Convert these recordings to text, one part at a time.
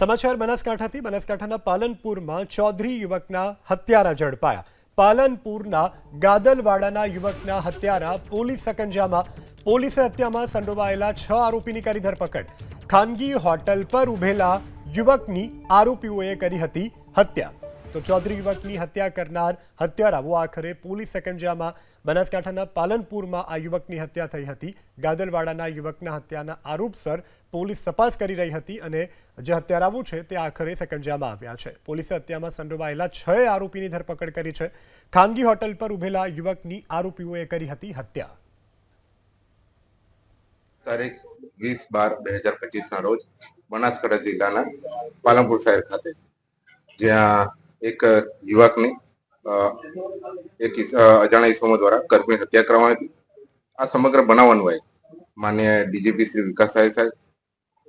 સમાચાર બનાસકાંઠાથી. બનાસકાંઠાના પાલનપુરમાં ચૌધરી યુવકના હત્યારા ઝડપાયા. પાલનપુરના ગાદલવાડાના યુવકના હત્યારા પોલીસ સકંજામાં. પોલીસે હત્યામાં સંડોવાયેલા છ આરોપીની કરી ધરપકડ. ખાનગી હોટલ પર ઉભેલા યુવકની આરોપીઓએ કરી હતી હત્યા. તો ચૌધરી યુવકની હત્યા કરનાર હત્યારાઓ આખરે પોલીસ સકંજામાં બનાસકાંઠાના પાલનપુરમાં આ યુવકની હત્યા થઈ હતી. ગાદલવાડાના યુવકના હત્યાના આરોપસર પોલીસ તપાસ કરી રહી હતી અને જે હત્યારાઓ છે તે આખરે સકંજામાં આવ્યા છે. પોલીસે હત્યામાં સંડોવાયેલા છ આરોપીની ધરપકડ કરી છે. ખાનગી હોટલ પર ઉભેલા યુવકની આરોપીઓએ કરી હતી હત્યા. તારીખ વીસ બાર બે હજાર પચીસના રોજ બનાસકાંઠા જિલ્લાના પાલનપુર શહેર ખાતે જ્યાં એક યુવકની એક અજાણ્યા ઇસમો દ્વારા કર્મની હત્યા કરવામાં હતી. આ સમગ્ર બનાવ અન્વયે માન્ય ડીજીપી શ્રી વિકાસ સાહેબ સાહેબ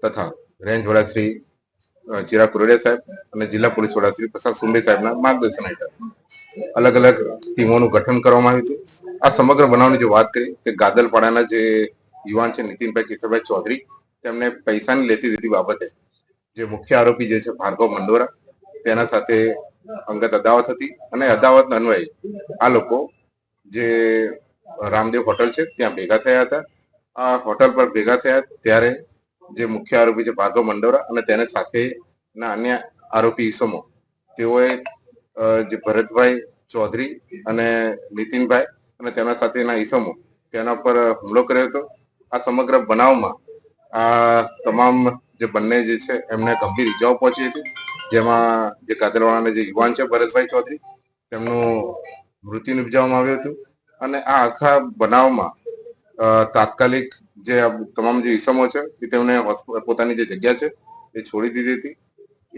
તથા રેન્જ વડા શ્રી ચિરાગ કુરડિયા સાહેબ અને જિલ્લા પોલીસ વડા શ્રી પ્રસાદ સુંબે સાહેબના માર્ગદર્શન હેઠળ અલગ અલગ ટીમોનું ગઠન કરવામાં આવ્યું હતું. આ સમગ્ર બનાવની જો વાત કરીએ કે ગાદલપાડાના જે યુવાન છે નીતિનભાઈ કિશોરભાઈ ચૌધરી, તેમને પૈસાની લેતી દીધી બાબતે જે મુખ્ય આરોપી જે છે ભાર્ગવ મંડોરા, તેના સાથે અંગત અદાવત હતી અને અદાવત અન્વયે આ લોકો જે રામદેવ હોટલ છે, ત્યાં ભેગા થયા હતા. આ હોટલ પર ભેગા થયા ત્યારે જે મુખ્ય આરોપી છે, ભાર્ગવ મંડોરા અને તેને સાથેના અન્ય આરોપી ઈસમો, તેઓએ જે ભરતભાઈ ચૌધરી અને નીતિનભાઈ અને તેના સાથેના ઈસમો તેના પર હુમલો કર્યો હતો. આ સમગ્ર બનાવમાં આ તમામ જે બંને જે છે, એમને ગંભીર ઈજાઓ પહોંચી હતી. જેમાં જે કાદરવાળાના જે યુવાન છે, ભરતભાઈ ચૌધરી, તેમનું મૃત્યુ નિપજાવવામાં આવ્યું હતું. અને આ આખા બનાવમાં તાત્કાલિક જે તમામ જે ઈસમો છે, એ તેમને પોતાની જે જગ્યા છે, એ છોડી દીધી હતી.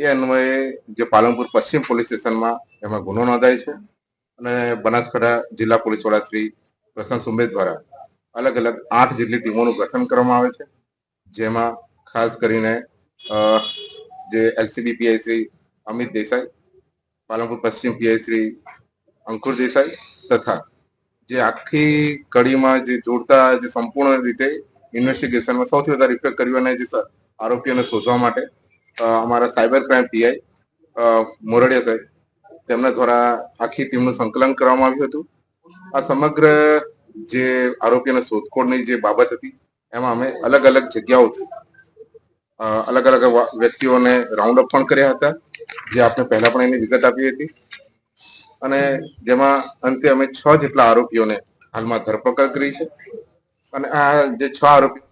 એ અન્વયે જે પાલનપુર પશ્ચિમ પોલીસ સ્ટેશનમાં એમાં ગુનો નોંધાય છે. અને બનાસકાંઠા જિલ્લા પોલીસ વડા શ્રી પ્રશાંત સુંબે દ્વારા અલગ અલગ આઠ જેટલી ટીમોનું ગઠન કરવામાં આવે છે. જેમાં ખાસ કરીને જે એલસીબી પીઆઈ શ્રી અમિત દેસાઈ પાલનપુર પશ્ચિમ પીઆઈ શ્રી અંકુર દેસાઈ તથા જે આખી કડીમાં જે જોડતા જે સંપૂર્ણ રીતે ઇન્વેસ્ટિગેશનમાં સૌથી વધારે ઇફેક્ટ કર્યું અને જે આરોપીઓને શોધવા માટે અમારા સાયબર ક્રાઇમ પીઆઈ મોરડિયા સાહેબ, તેમના દ્વારા આખી ટીમનું સંકલન કરવામાં આવ્યું હતું. આ સમગ્ર જે આરોપીઓને શોધખોળની જે બાબત હતી, એમાં અમે અલગ અલગ જગ્યાઓથી અલગ અલગ વ્યક્તિઓને રાઉન્ડ અપ પણ કર્યા હતા, જે આપણે પહેલા પણ એની વિગત આપી હતી. અને જેમાં અંતે અમે છ જેટલા આરોપીઓને હાલમાં ધરપકડ કરી છે. અને આ જે છ આરોપી